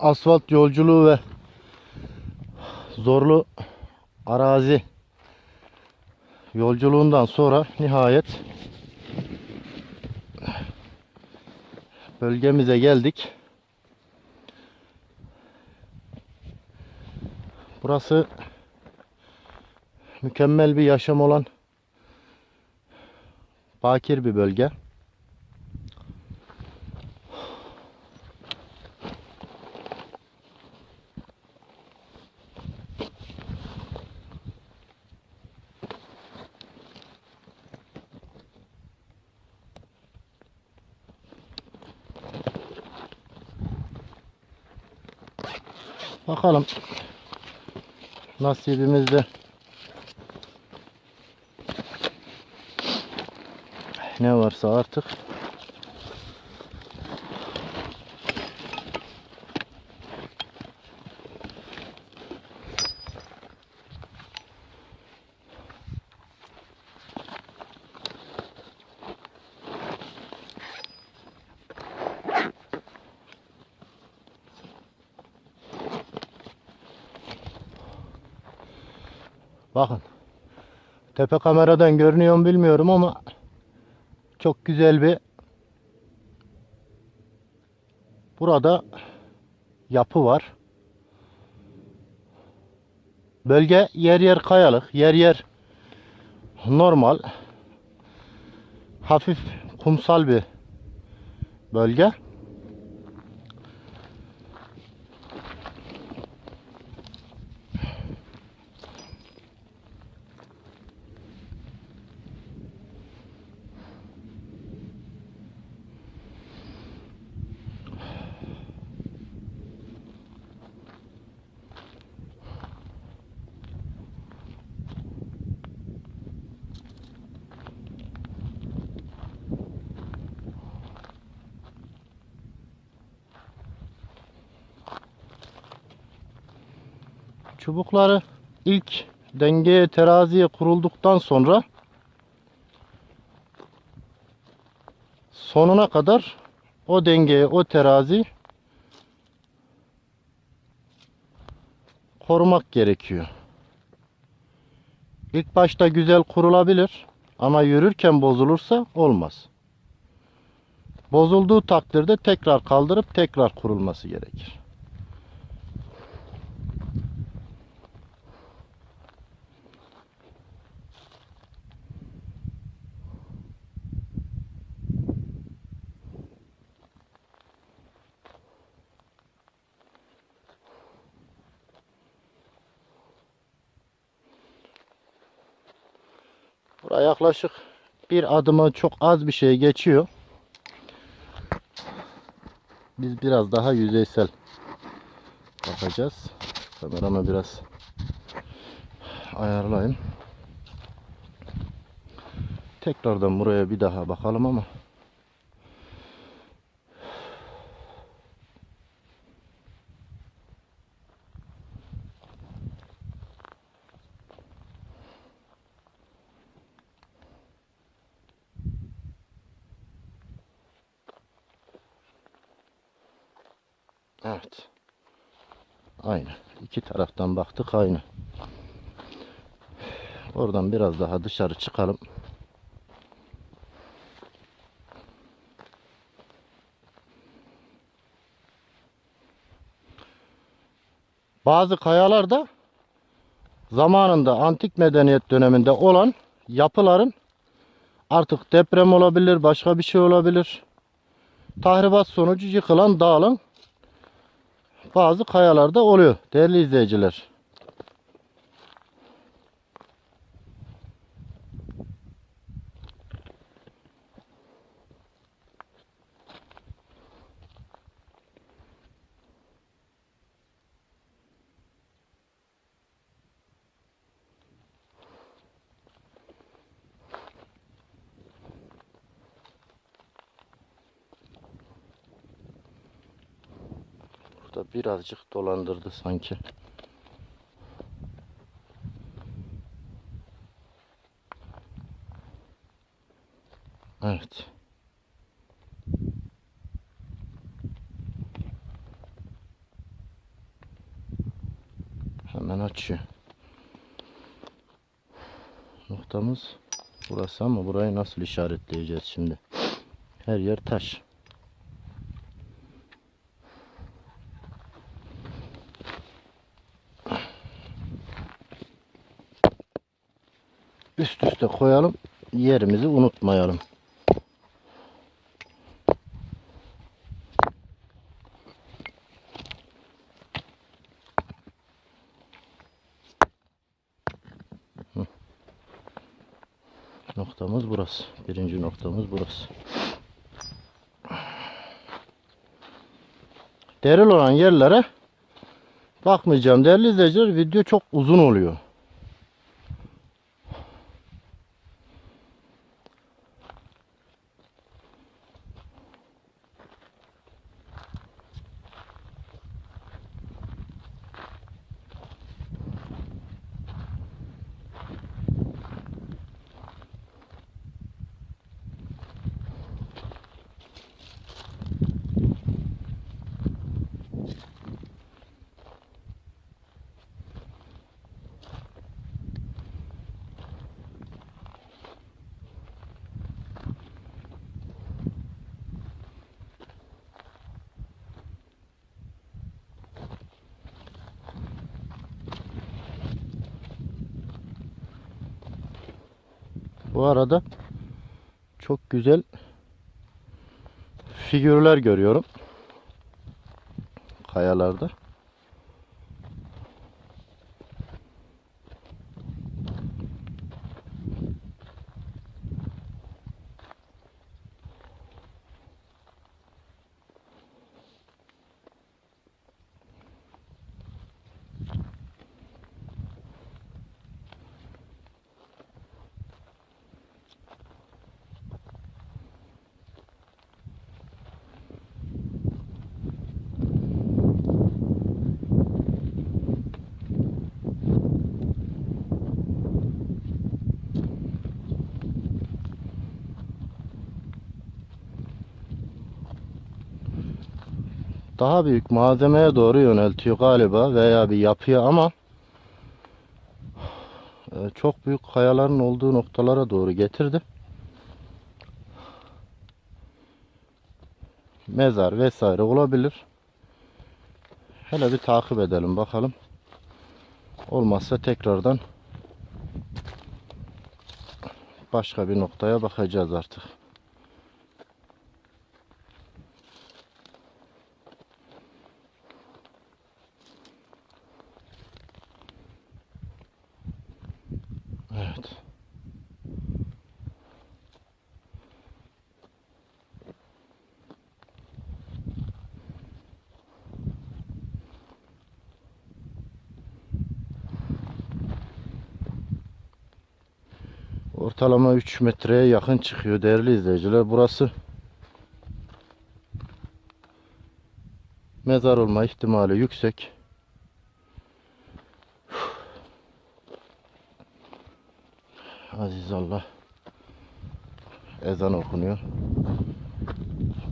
asfalt yolculuğu ve zorlu arazi yolculuğundan sonra nihayet bölgemize geldik. Burası mükemmel bir yaşam olan bakir bir bölge. Bakalım. Nasibimizde ne varsa artık bakın tepe kameradan görünüyor mu bilmiyorum ama çok güzel bir burada yapı var. Bölge yer yer kayalık, yer yer normal hafif kumsal bir bölge. Çubukları ilk dengeye teraziye kurulduktan sonra sonuna kadar o dengeye o terazi korumak gerekiyor. İlk başta güzel kurulabilir ama yürürken bozulursa olmaz. Bozulduğu takdirde tekrar kaldırıp tekrar kurulması gerekir. Buraya yaklaşık bir adımı çok az bir şey geçiyor. Biz biraz daha yüzeysel bakacağız. Kameramı biraz ayarlayayım. Tekrardan buraya bir daha bakalım ama Evet. Aynı. İki taraftan baktık aynı. Oradan biraz daha dışarı çıkalım. Bazı kayalarda zamanında antik medeniyet döneminde olan yapıların artık deprem olabilir, başka bir şey olabilir. Tahribat sonucu yıkılan, dağılan bazı kayalarda oluyor değerli izleyiciler. Burada birazcık dolandırdı sanki. Evet. Hemen açıyor. Noktamız burası ama burayı nasıl işaretleyeceğiz şimdi? Her yer taş. Üst üste koyalım. Yerimizi unutmayalım. Noktamız burası. Birinci noktamız burası. Deril olan yerlere bakmayacağım. Değerli izleyiciler video çok uzun oluyor. Bu arada çok güzel figürler görüyorum. Kayalarda. Daha büyük malzemeye doğru yöneltiyor galiba veya bir yapıya ama e, çok büyük kayaların olduğu noktalara doğru getirdi. Mezar vesaire olabilir. Hele bir takip edelim bakalım. Olmazsa tekrardan başka bir noktaya bakacağız artık. Evet. Ortalama 3 metreye yakın çıkıyor değerli izleyiciler. Burası mezar olma ihtimali yüksek. Aziz Allah. Ezan okunuyor.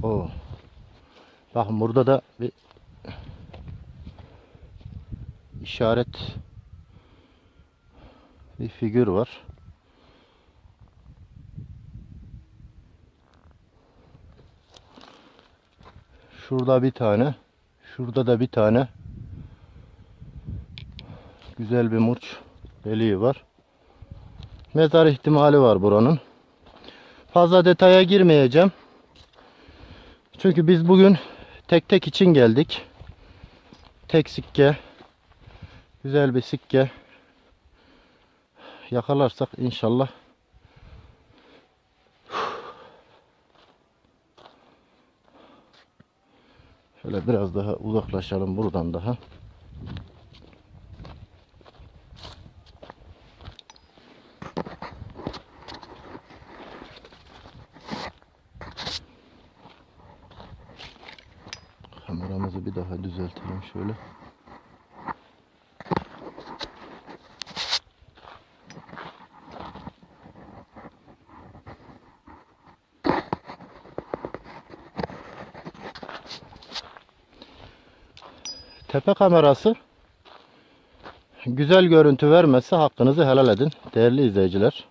Oo. Bakın burada da bir işaret bir figür var. Şurada bir tane, şurada da bir tane güzel bir murç deliği var. Mezar ihtimali var buranın. Fazla detaya girmeyeceğim. Çünkü biz bugün tek tek için geldik. Tek sikke. Güzel bir sikke. Yakalarsak inşallah. Şöyle biraz daha uzaklaşalım buradan daha. Kameramızı bir daha düzeltelim şöyle. Tepe kamerası güzel görüntü vermezse hakkınızı helal edin değerli izleyiciler.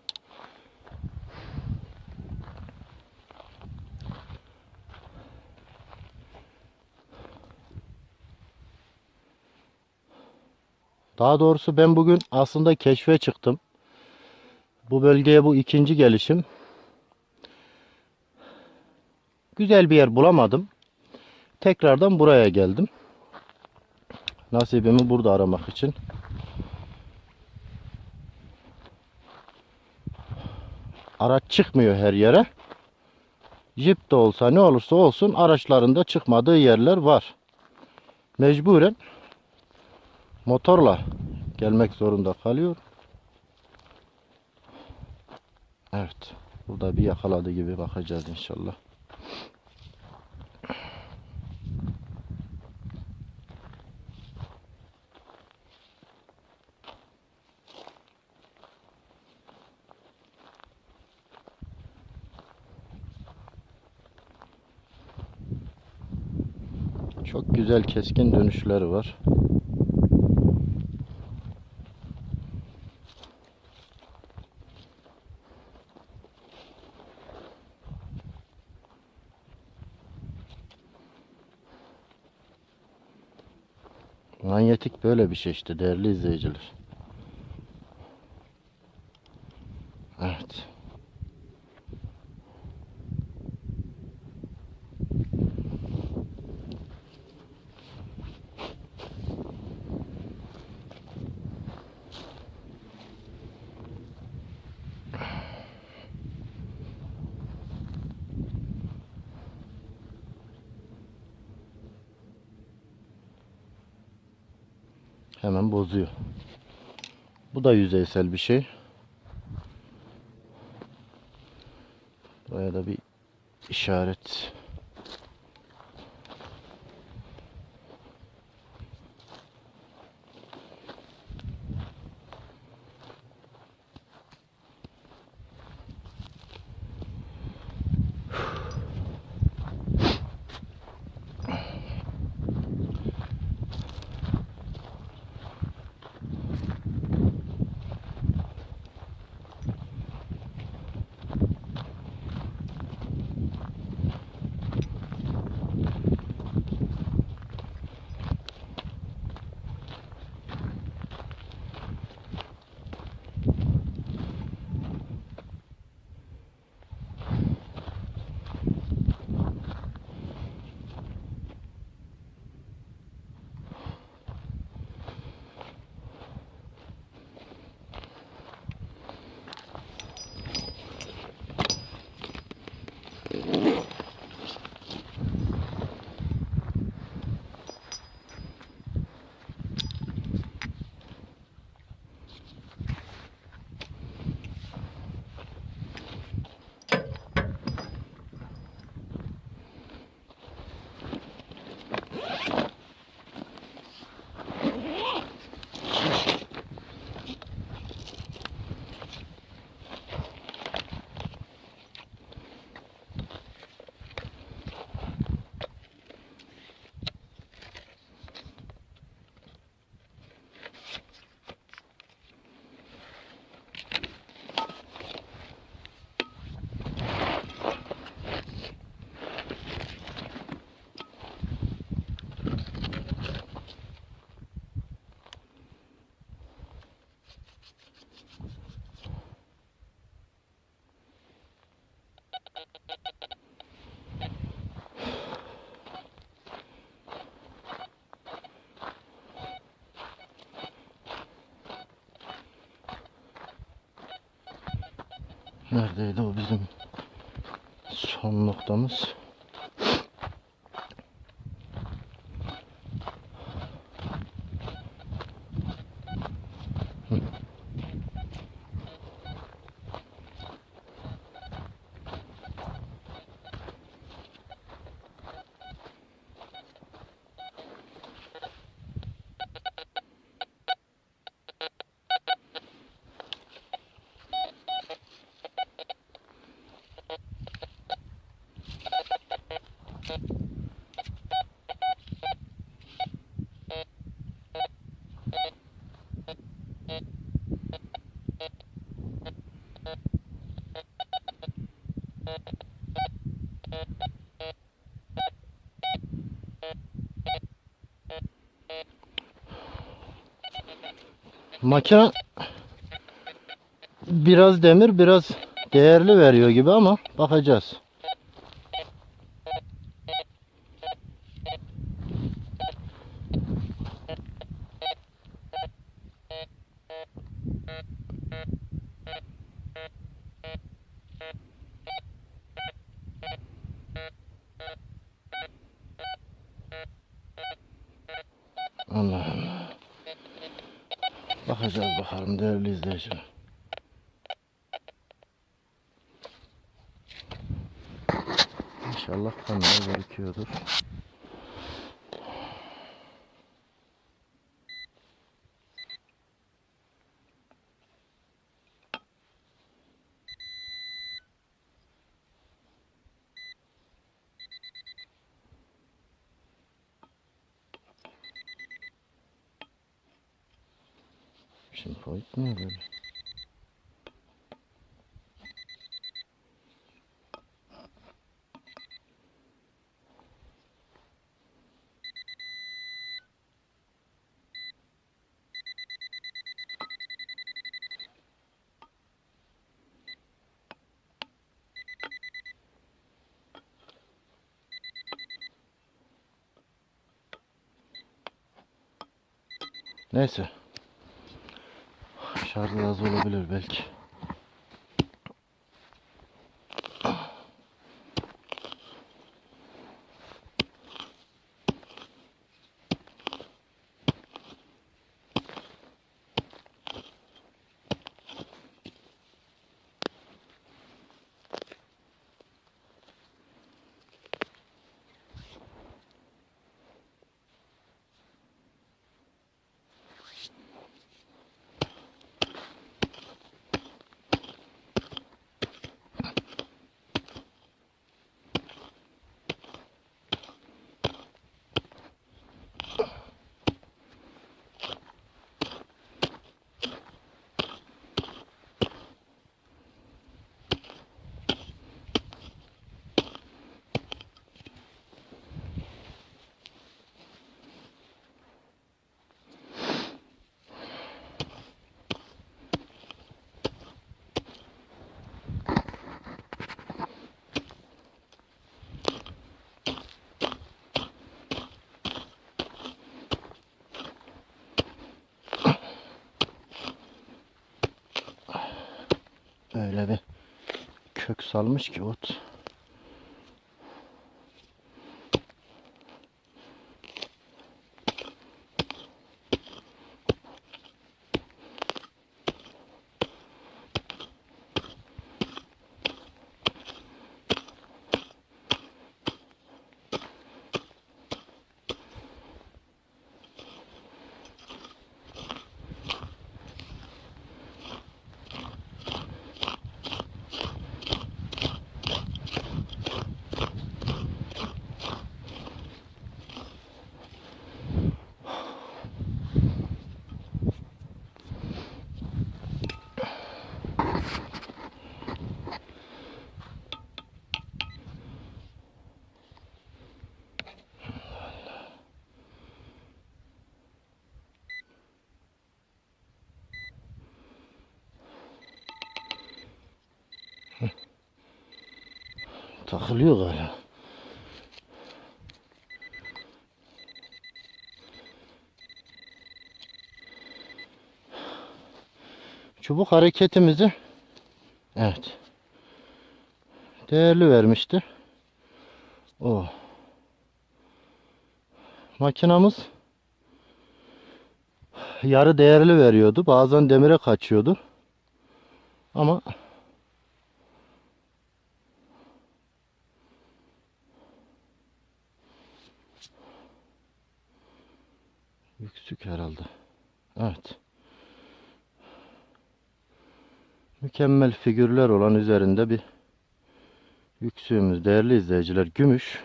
Daha doğrusu ben bugün aslında keşfe çıktım. Bu bölgeye bu ikinci gelişim. Güzel bir yer bulamadım. Tekrardan buraya geldim. Nasibimi burada aramak için. Araç çıkmıyor her yere. Jip de olsa ne olursa olsun araçlarında çıkmadığı yerler var. Mecburen motorla gelmek zorunda kalıyor. Evet. Burada bir yakaladı gibi bakacağız inşallah. Çok güzel keskin dönüşleri var. Manyetik böyle bir şey işte değerli izleyiciler. Evet. Hemen bozuyor. Bu da yüzeysel bir şey. Buraya da bir işaret. Neredeydi o bizim son noktamız? Makine biraz demir biraz değerli veriyor gibi ama bakacağız. Şimdi boyut ne böyle? Neyse. Şarjı az olabilir belki. Öyle bir kök salmış ki ot. Takılıyor galiba. Çubuk hareketimizi evet değerli vermişti. O makinamız yarı değerli veriyordu. Bazen demire kaçıyordu. Ama Yüksük herhalde. Evet. Mükemmel figürler olan üzerinde bir yüksüğümüz değerli izleyiciler gümüş.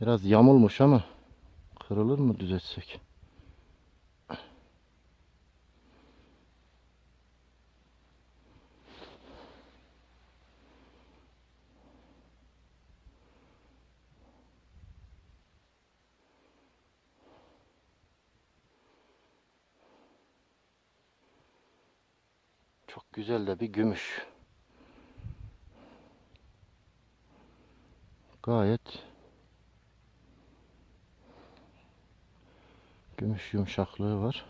Biraz yamulmuş ama kırılır mı düzeltsek? Güzel de bir gümüş. Gayet gümüş yumuşaklığı var.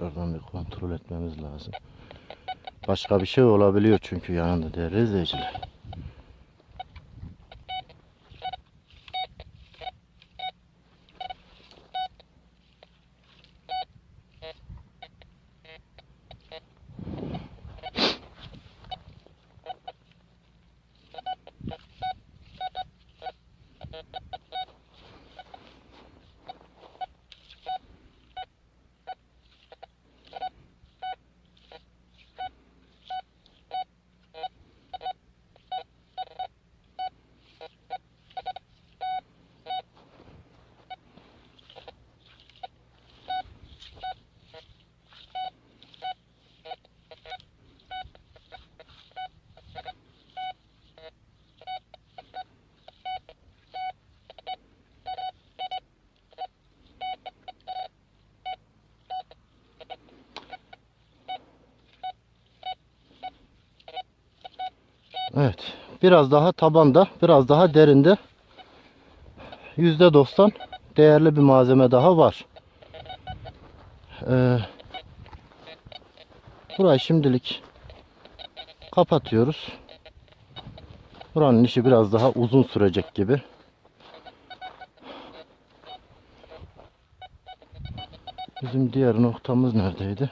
Evet. Tekrardan bir kontrol etmemiz lazım. Başka bir şey olabiliyor çünkü yanında değerli izleyiciler. Evet. Biraz daha tabanda, biraz daha derinde %90 değerli bir malzeme daha var. Ee, burayı şimdilik kapatıyoruz. Buranın işi biraz daha uzun sürecek gibi. Bizim diğer noktamız neredeydi?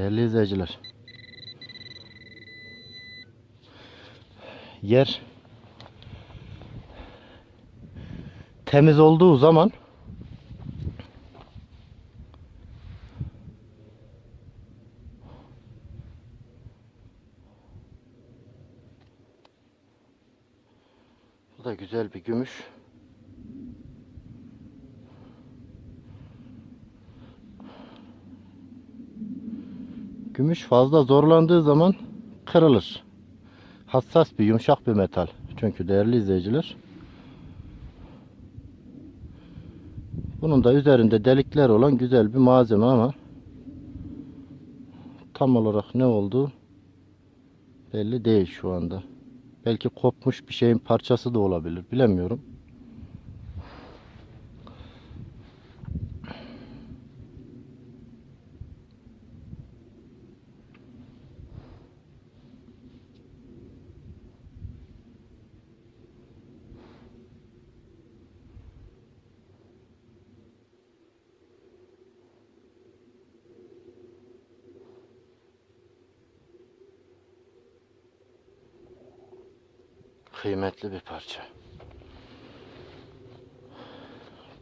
Değerli izleyiciler. Yer temiz olduğu zaman Bu da da güzel bir gümüş. Gümüş fazla zorlandığı zaman kırılır. Hassas bir, yumuşak bir metal. Çünkü değerli izleyiciler. Bunun da üzerinde delikler olan güzel bir malzeme ama tam olarak ne olduğu belli değil şu anda. Belki kopmuş bir şeyin parçası da olabilir. Bilemiyorum. Kıymetli bir parça.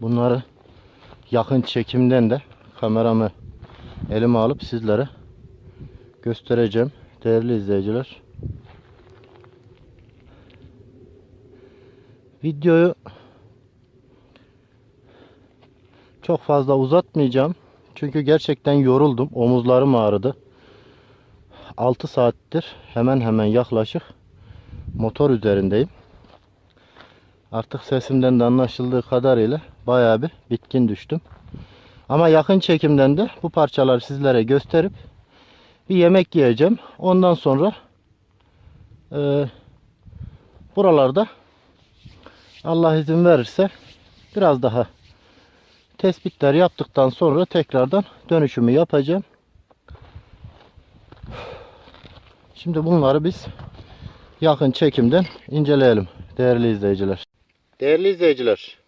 Bunları yakın çekimden de kameramı elime alıp sizlere göstereceğim değerli izleyiciler. Videoyu çok fazla uzatmayacağım. Çünkü gerçekten yoruldum. Omuzlarım ağrıdı. 6 saattir hemen hemen yaklaşık motor üzerindeyim. Artık sesimden de anlaşıldığı kadarıyla bayağı bir bitkin düştüm. Ama yakın çekimden de bu parçaları sizlere gösterip bir yemek yiyeceğim. Ondan sonra e, buralarda Allah izin verirse biraz daha tespitler yaptıktan sonra tekrardan dönüşümü yapacağım. Şimdi bunları biz yakın çekimden inceleyelim değerli izleyiciler. Değerli izleyiciler.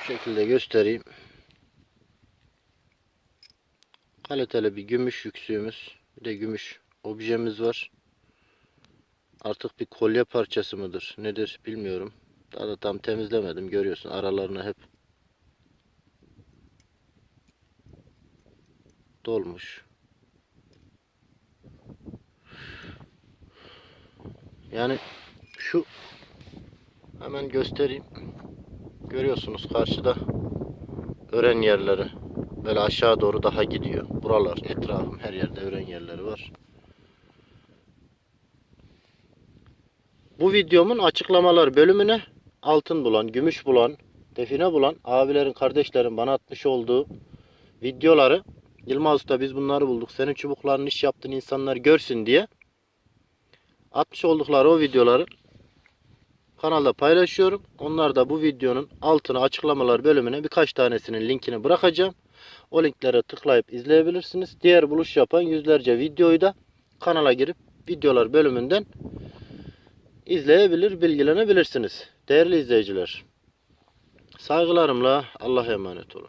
Bu şekilde göstereyim. Kaliteli bir gümüş yüksüğümüz, bir de gümüş objemiz var. Artık bir kolye parçası mıdır, nedir bilmiyorum. Daha da tam temizlemedim. Görüyorsun aralarına hep dolmuş. Yani şu hemen göstereyim. Görüyorsunuz karşıda ören yerleri. Böyle aşağı doğru daha gidiyor. Buralar etrafım her yerde ören yerleri var. Bu videomun açıklamalar bölümüne altın bulan, gümüş bulan, define bulan abilerin, kardeşlerin bana atmış olduğu videoları Yılmaz Usta biz bunları bulduk. Senin çubukların iş yaptığın insanlar görsün diye atmış oldukları o videoları kanalda paylaşıyorum. Onlar da bu videonun altına açıklamalar bölümüne birkaç tanesinin linkini bırakacağım. O linklere tıklayıp izleyebilirsiniz. Diğer buluş yapan yüzlerce videoyu da kanala girip videolar bölümünden izleyebilir, bilgilenebilirsiniz. Değerli izleyiciler. Saygılarımla Allah'a emanet olun.